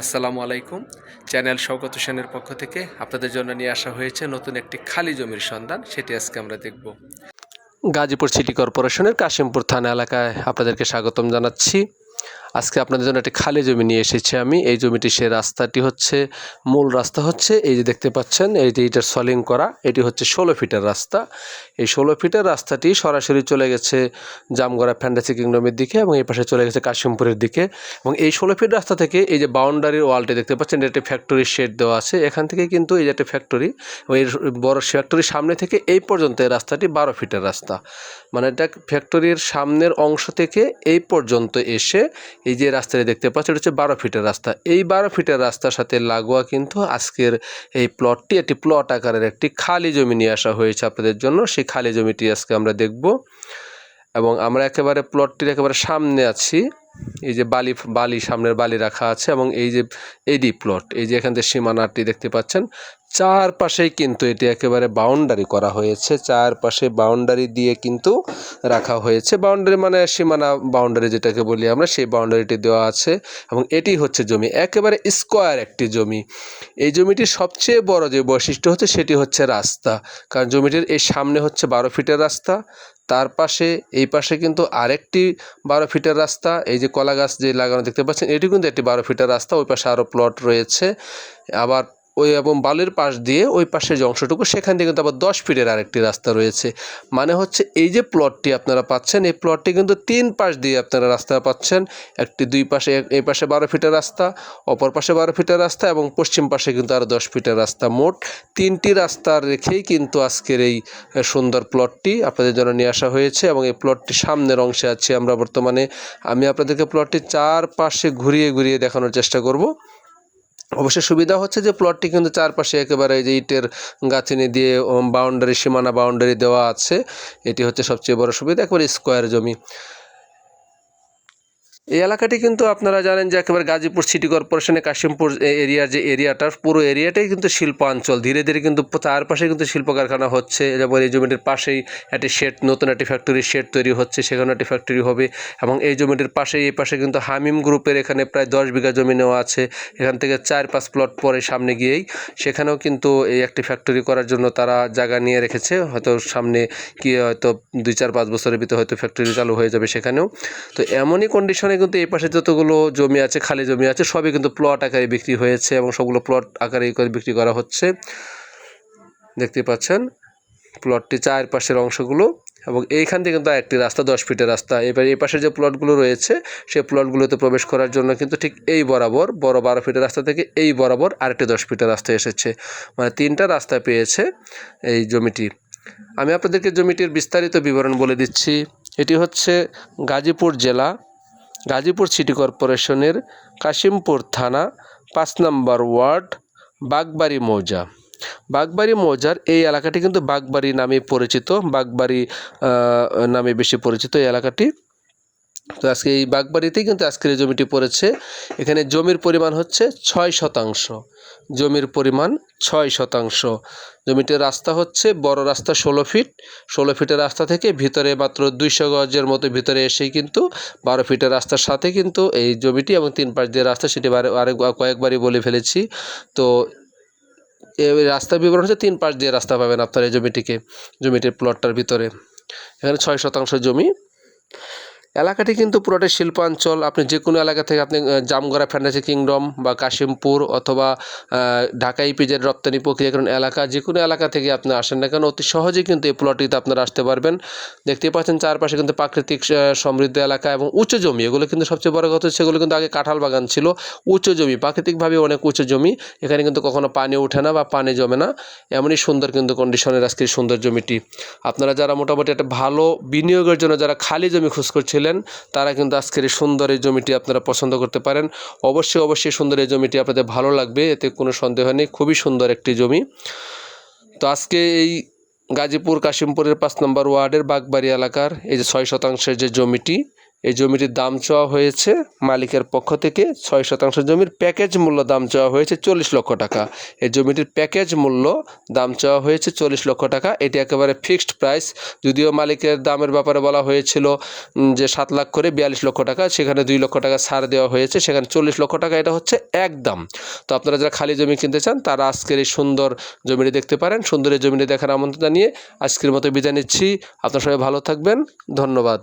আসসালামু আলাইকুম। চ্যানেল শওকত হোসেনের পক্ষ থেকে আপনাদের জন্য নিয়ে আসা হয়েছে নতুন একটি খালি জমির সন্ধান, সেটি আজকে আমরা দেখব। গাজীপুর সিটি কর্পোরেশনের কাশিমপুর থানা এলাকায় আপনাদেরকে স্বাগতম জানাচ্ছি। আজকে আপনাদের জন্য একটি খালি জমি নিয়ে এসেছি আমি। এই জমিটি সে রাস্তাটি হচ্ছে, মূল রাস্তা হচ্ছে, এই যে দেখতে পাচ্ছেন, এই যে এটার সলিং করা, এটি হচ্ছে ষোলো ফিটের রাস্তা। এই ষোলো ফিটের রাস্তাটি সরাসরি চলে গেছে জামগড়া ফ্যান্টাসি কিংডমের দিকে এবং এই পাশে চলে গেছে কাশিমপুরের দিকে। এবং এই ষোলো ফিট রাস্তা থেকে এই যে বাউন্ডারির ওয়ালটি দেখতে পাচ্ছেন, এটা একটি ফ্যাক্টরির শেড দেওয়া আছে। এখান থেকে কিন্তু এই যে একটা ফ্যাক্টরি এই বড় ফ্যাক্টরির সামনে থেকে এই পর্যন্ত এই রাস্তাটি বারো ফিটের রাস্তা। মানে এটা ফ্যাক্টরির সামনের অংশ থেকে এই পর্যন্ত এসে এই যে রাস্তাটি দেখতে পাচ্ছেন এটা হচ্ছে বারো ফিটের রাস্তা। এই বারো ফিটের রাস্তার সাথে লাগোয়া কিন্তু আজকের এই প্লটটি একটি প্লট আকারের একটি খালি জমি নিয়ে আসা হয়েছে আপনাদের জন্য। সেই খালি জমিটি আজকে আমরা দেখব এবং আমরা একেবারে প্লটটির একেবারে সামনে আছি। এই যে বালি বালি, সামনের বালি রাখা আছে এবং এই যে এডি প্লট এই যে এখান থেকে সীমানাটি দেখতে পাচ্ছেন। চারপাশেই কিন্তু এটি একেবারে বাউন্ডারি করা হয়েছে। চারপাশে বাউন্ডারি দিয়ে কিন্তু রাখা হয়েছে। বাউন্ডারি মানে সীমানা বাউন্ডারি যেটাকে বলি আমরা, সেই বাউন্ডারিটি দেওয়া আছে এবং এটি হচ্ছে জমি। একেবারে স্কোয়ার একটি জমি। এই জমিটির সবচেয়ে বড় যে বৈশিষ্ট্য হচ্ছে, সেটি হচ্ছে রাস্তা। কারণ জমিটির এই সামনে হচ্ছে বারো ফিটের রাস্তা। তার পাশে, এই পাশে কিন্তু আরেকটি বারো ফিটের রাস্তা। এই যে কলা গাছ যে লাগানো দেখতে পাচ্ছেন, এটি কিন্তু একটি বারো ফিটের রাস্তা। ওই পাশে আরও প্লট রয়েছে। আবার ওই এবং বালির পাশ দিয়ে ওই পাশের যে অংশটুকু, সেখান থেকে কিন্তু আবার দশ ফিটের আরেকটি রাস্তা রয়েছে। মানে হচ্ছে এই যে প্লটটি আপনারা পাচ্ছেন, এই প্লটটি কিন্তু তিন পাশ দিয়ে আপনারা রাস্তা পাচ্ছেন। একটি দুই পাশে, এই পাশে বারো ফিটের রাস্তা, অপর পাশে বারো ফিটের রাস্তা এবং পশ্চিম পাশে কিন্তু আরও দশ ফিটের রাস্তা মোট। তিনটি রাস্তা রেখেই কিন্তু আজকের এই সুন্দর প্লটটি আপনাদের জন্য নিয়ে আসা হয়েছে এবং এই প্লটটি সামনের অংশে আছি আমরা বর্তমানে। আমি আপনাদেরকে প্লটটি চারপাশে ঘুরিয়ে ঘুরিয়ে দেখানোর চেষ্টা করব। অবশ্যই সুবিধা হচ্ছে যে প্লটটি কিন্তু চারপাশে একেবারে যে ইটের গাঁথিনি দিয়ে বাউন্ডারি সীমানা বাউন্ডারি দেওয়া আছে। এটি হচ্ছে সবচেয়ে বড় সুবিধা, একেবারে স্কোয়ার জমি। এই এলাকাটি কিন্তু আপনারা জানেন যে একেবারে গাজীপুর সিটি কর্পোরেশনের কাশিমপুর এরিয়ার যে এরিয়াটা পুরো এরিয়াটাই কিন্তু শিল্পাঞ্চল। ধীরে ধীরে কিন্তু চারপাশে কিন্তু শিল্প কারখানা হচ্ছে, যেমন এই জমিটির পাশেই একটি শেড নতুন একটি ফ্যাক্টরি শেড তৈরি হচ্ছে সেখানে একটি ফ্যাক্টরি হবে। এবং এই জমিটির পাশেই, এই পাশে কিন্তু হামিম গ্রুপের এখানে প্রায় দশ বিঘা জমি নেওয়া আছে। এখান থেকে চার পাঁচ প্লট পরে সামনে গিয়েই সেখানেও কিন্তু এই একটি ফ্যাক্টরি করার জন্য তারা জায়গা নিয়ে রেখেছে। হয়তো সামনে কি হয়তো দুই চার পাঁচ বছরের ভিতরে হয়তো ফ্যাক্টরি চালু হয়ে যাবে সেখানেও। তো এমনই কন্ডিশনে কিন্তু এই পাশে যতগুলো জমি আছে, খালি জমি আছে, সবই কিন্তু প্লট আকারে বিক্রি হয়েছে এবং সবগুলো প্লট আকারে করে বিক্রি করা হচ্ছে। দেখতে পাচ্ছেন প্লটটি চারপাশের অংশগুলো এবং এইখান থেকে কিন্তু একটি রাস্তা, দশ ফিটের রাস্তা। এবার এই পাশে যে প্লটগুলো রয়েছে সেই প্লটগুলোতে প্রবেশ করার জন্য কিন্তু ঠিক এই বরাবর, বড় বারো ফিটের রাস্তা থেকে এই বরাবর আরেকটি দশ ফিটের রাস্তা এসেছে। মানে তিনটা রাস্তা পেয়েছে এই জমিটি। আমি আপনাদেরকে জমিটির বিস্তারিত বিবরণ বলে দিচ্ছি। এটি হচ্ছে গাজীপুর জেলা গাজীপুর সিটি কর্পোরেশনের কাশিমপুর থানা পাঁচ নম্বর ওয়ার্ড বাগবাড়ি মৌজা। বাগবাড়ি মৌজার এই এলাকাটি কিন্তু বাগবাড়ি নামে পরিচিত, বাগবাড়ি নামে বেশি পরিচিত এই এলাকাটি। তো আজকে এই বাগবাড়িতেই কিন্তু আজকের এই জমিটি পড়েছে। এখানে জমির পরিমাণ হচ্ছে ছয় শতাংশ। জমির পরিমাণ ছয় শতাংশ। জমিটির রাস্তা হচ্ছে বড় রাস্তা ষোলো ফিট। ষোলো ফিটের রাস্তা থেকে ভিতরে মাত্র দুইশো গজের মতো ভিতরে এসেই কিন্তু বারো ফিটের রাস্তার সাথে কিন্তু এই জমিটি এবং তিন পাশ দিয়ে রাস্তা সেটি আরেক কয়েকবারই বলে ফেলেছি। তো এই রাস্তার বিবরণ হচ্ছে তিন পাশ দিয়ে রাস্তা পাবেন আপনার এই জমিটিকে, জমিটির প্লটটার ভিতরে। এখানে ছয় শতাংশ জমি। এলাকাটি কিন্তু পুরোটাই শিল্পাঞ্চল। আপনি যে কোনো এলাকা থেকে আপনি জামগড়া, ফ্যান্টাসি কিংডম বা কাশিমপুর অথবা ঢাকা ইপিজের রপ্তানি প্রক্রিয়াকরণ এলাকা যে কোনো এলাকা থেকে আপনি আসেন না কেন, অতি সহজেই কিন্তু এই প্লটটিতে আপনারা আসতে পারবেন। দেখতে পাচ্ছেন চারপাশে কিন্তু প্রাকৃতিক সমৃদ্ধ এলাকা এবং উঁচু জমি, এগুলো কিন্তু সবচেয়ে বড় কথা সেগুলো কিন্তু আগে কাঁঠাল বাগান ছিল। উঁচু জমি, প্রাকৃতিকভাবে অনেক উঁচু জমি, এখানে কিন্তু কখনো পানি ওঠে না বা পানি জমে না। এমনই সুন্দর কিন্তু কন্ডিশনের আজকে সুন্দর জমিটি। আপনারা যারা মোটামুটি একটা ভালো বিনিয়োগের জন্য যারা খালি জমি খোঁজ করছিলেন তারা কিন্তু আজকের এই সুন্দর এই জমিটি আপনারা পছন্দ করতে পারেন। অবশ্যই অবশ্যই সুন্দর এই জমিটি আপনাদের ভালো লাগবে, এতে কোনো সন্দেহ নেই, খুবই সুন্দর একটি জমি। তো আজকে এই গাজীপুর, কাশিমপুরের পাঁচ নম্বর ওয়ার্ডের বাগবাড়ি এলাকার এই যে ছয় শতাংশের যে জমিটি এই জমিটির দাম চাওয়া হয়েছে মালিকের পক্ষ থেকে ছয় শতাংশ জমির প্যাকেজ মূল্য দাম চাওয়া হয়েছে চল্লিশ লক্ষ টাকা। এই জমিটির প্যাকেজ মূল্য দাম চাওয়া হয়েছে চল্লিশ লক্ষ টাকা। এটি একেবারে ফিক্সড প্রাইস। যদিও মালিকের দামের ব্যাপারে বলা হয়েছিল যে সাত লাখ করে বিয়াল্লিশ লক্ষ টাকা, সেখানে দুই লক্ষ টাকা ছাড় দেওয়া হয়েছে। সেখানে চল্লিশ লক্ষ টাকা এটা হচ্ছে একদম তো আপনারা যারা খালি জমি কিনতে চান, তারা আজকের এই সুন্দর জমিটি দেখতে পারেন। সুন্দর এই জমিটি দেখার আমন্ত্রণ জানিয়ে আজকের মতো বিদায় নিচ্ছি। আপনার সবাই ভালো থাকবেন। ধন্যবাদ।